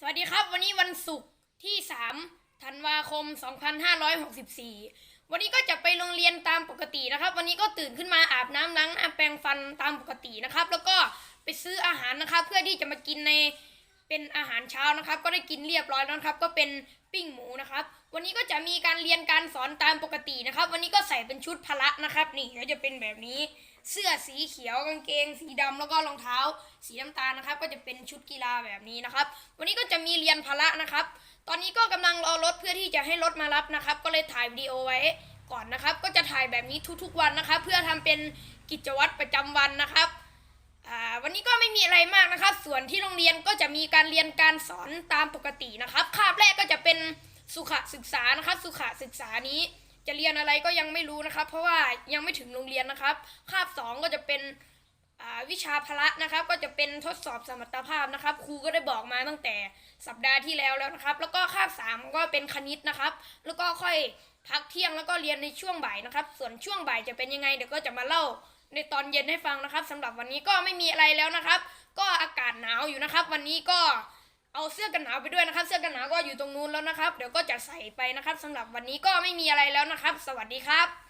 สวัสดีครับ วันนี้วันศุกร์ที่3ธันวาคม 2564 วันนี้ก็จะไปโรงเรียนตามปกตินะครับ วันนี้ก็ตื่นขึ้นมาอาบน้ำล้างหน้าแปรงฟันตามปกตินะครับ แล้วก็ไปซื้ออาหารนะครับ เพื่อที่จะมากินในเป็นอาหารเช้านะครับ ก็ได้กินเรียบร้อยแล้วครับ ก็เป็นปิ้งหมูนะครับ วันนี้ก็จะมีการเรียนการสอนตามปกตินะครับ วันนี้ก็ใส่เป็นชุดพละนะครับ นี่ก็จะเป็นแบบนี้ เสื้อสีเขียวกางเกง สีดำแล้วก็รองเท้า สีน้ำตาลนะครับ ก็จะเป็นชุดกีฬาแบบนี้นะครับ วันนี้ก็จะมีเรียนพละนะครับ ตอนนี้ก็กำลังรอรถเพื่อที่จะให้รถมารับนะครับ ก็เลยถ่ายวิดีโอไว้ก่อนนะครับ ก็จะถ่ายแบบนี้ทุกๆวันนะครับ เพื่อทำเป็นกิจวัตรประจำวันนะครับวันนี้ก็ไม่มีอะไรมากนะครับ ส่วนที่โรงเรียนก็จะมีการเรียนการสอนตามปกตินะครับ คาบแรกก็จะเป็นสุขศึกษานะครับ สุขศึกษานี้ จะเรียนอะไรก็ยังไม่รู้นะครับ เพราะว่ายังไม่ถึงโรงเรียนนะครับ คาบสองก็จะเป็นวิชาพละนะครับ ก็จะเป็นทดสอบสมรรถภาพนะครับ ครูก็ได้บอกมาตั้งแต่สัปดาห์ที่แล้วแล้วนะครับ แล้วก็คาบสามก็เป็นคณิตนะครับ แล้วก็ค่อยพักเที่ยงแล้วก็เรียนในช่วงบ่ายนะครับ ส่วนช่วงบ่ายจะเป็นยังไงเดี๋ยวก็จะมาเล่าในตอนเย็นให้ฟังนะครับสำหรับวันนี้ก็ไม่มีอะไรแล้วนะครับ ก็อากาศหนาวอยู่นะครับ วันนี้ก็ เอาเสื้อกันหนาวไปด้วยนะครับ เสื้อกันหนาวก็อยู่ตรงนู้นแล้วนะครับ เดี๋ยวก็จะใส่ไปนะครับสำหรับวันนี้ก็ไม่มีอะไรแล้วนะครับ สวัสดีครับ